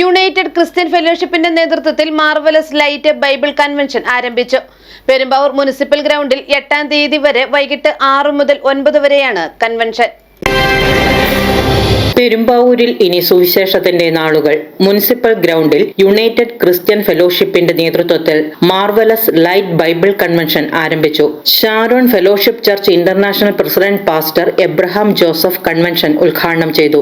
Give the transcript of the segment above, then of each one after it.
United Christian ഫെലോഷിപ്പിന്റെ നേതൃത്വത്തിൽ marvellous light Bible convention ആരംഭിച്ചു. Perumbavoor municipal ഗ്രൗണ്ടിൽ എട്ടാം തീയതി വരെ വൈകിട്ട് ആറു മുതൽ ഒൻപത് വരെയാണ് കൺവെൻഷൻ. പെരുമ്പാവൂരിൽ ഇനി സുവിശേഷത്തിന്റെ നാളുകൾ. മുനിസിപ്പൽ ഗ്രൗണ്ടിൽ യുണൈറ്റഡ് ക്രിസ്ത്യൻ ഫെലോഷിപ്പിന്റെ നേതൃത്വത്തിൽ മാർവലസ് ലൈറ്റ് ബൈബിൾ കൺവെൻഷൻ ആരംഭിച്ചു. Sharon fellowship church international president pastor Abraham Joseph convention ഉദ്ഘാടനം ചെയ്തു.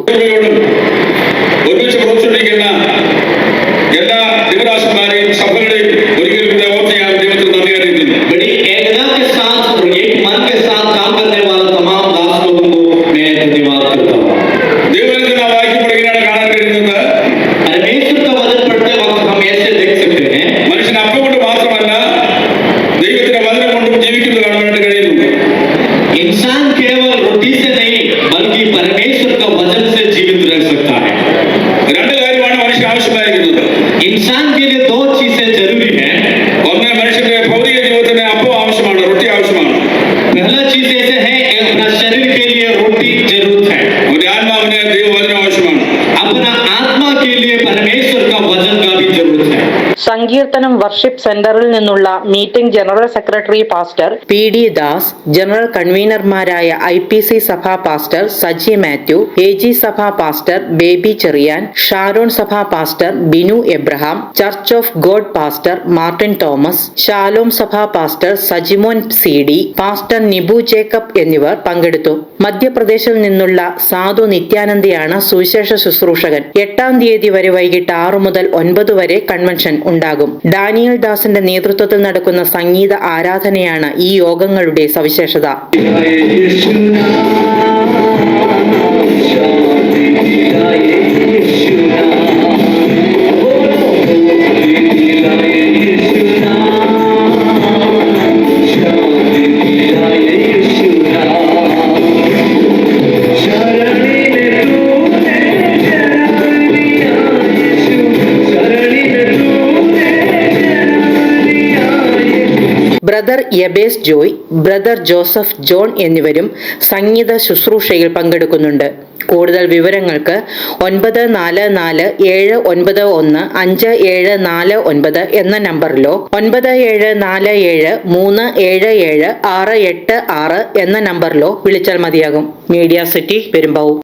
जीवित रह सकता है രണ്ട് കാര്യമാണ് മനുഷ്യൻ ആവശ്യമായിരിക്കുന്നത് इंसान के लिए दो चीजें जरूरी है ഒന്ന് മനുഷ്യന്റെ ഭൗതിക ജീവിതത്തിന് അപ്പം ആവശ്യമാണ് റൊട്ടി ആവശ്യമാണ് पहला चीज ऐसे സങ്കീർത്തനം വർഷിപ്പ് സെന്ററിൽ നിന്നുള്ള meeting general secretary pastor P D Das general കൺവീനർമാരായ I P C സഭാ pastor Saji Mathew A G സഭാ പാസ്റ്റർ ബേബി ചെറിയാൻ ഷാരോൺ സഭാ pastor Binu Abraham church of God pastor Martin Thomas Shalom സഭാ pastor Sajimon C D pastor Nibu Jacob എന്നിവർ പങ്കെടുത്തു. മധ്യപ്രദേശിൽ നിന്നുള്ള സാധു നിത്യാനന്ദയാണ് സുവിശേഷ ശുശ്രൂഷകൻ. എട്ടാം തീയതി വരെ വൈകിട്ട് ആറു മുതൽ ഒൻപത് വരെ കൺവെൻഷൻ ഉണ്ടാകും. ഡാനിയൽ ദാസിന്റെ നേതൃത്വത്തിൽ നടക്കുന്ന സംഗീത ആരാധനയാണ് ഈ യോഗങ്ങളുടെ സവിശേഷത. ബ്രദർ യബേസ് ജോയ് ബ്രദർ ജോസഫ് ജോൺ എന്നിവരും സംഗീത ശുശ്രൂഷയിൽ പങ്കെടുക്കുന്നുണ്ട്. കൂടുതൽ വിവരങ്ങൾക്ക് ഒൻപത് നാല് നാല് ഏഴ് ഒൻപത് ഒന്ന് അഞ്ച് ഏഴ് നാല് ഒൻപത് എന്ന നമ്പറിലോ ഒൻപത് ഏഴ് നാല് ഏഴ് മൂന്ന് ഏഴ് ഏഴ് ആറ് എട്ട് ആറ് എന്ന നമ്പറിലോ വിളിച്ചാൽ മതിയാകും. Media city Perumbavoor.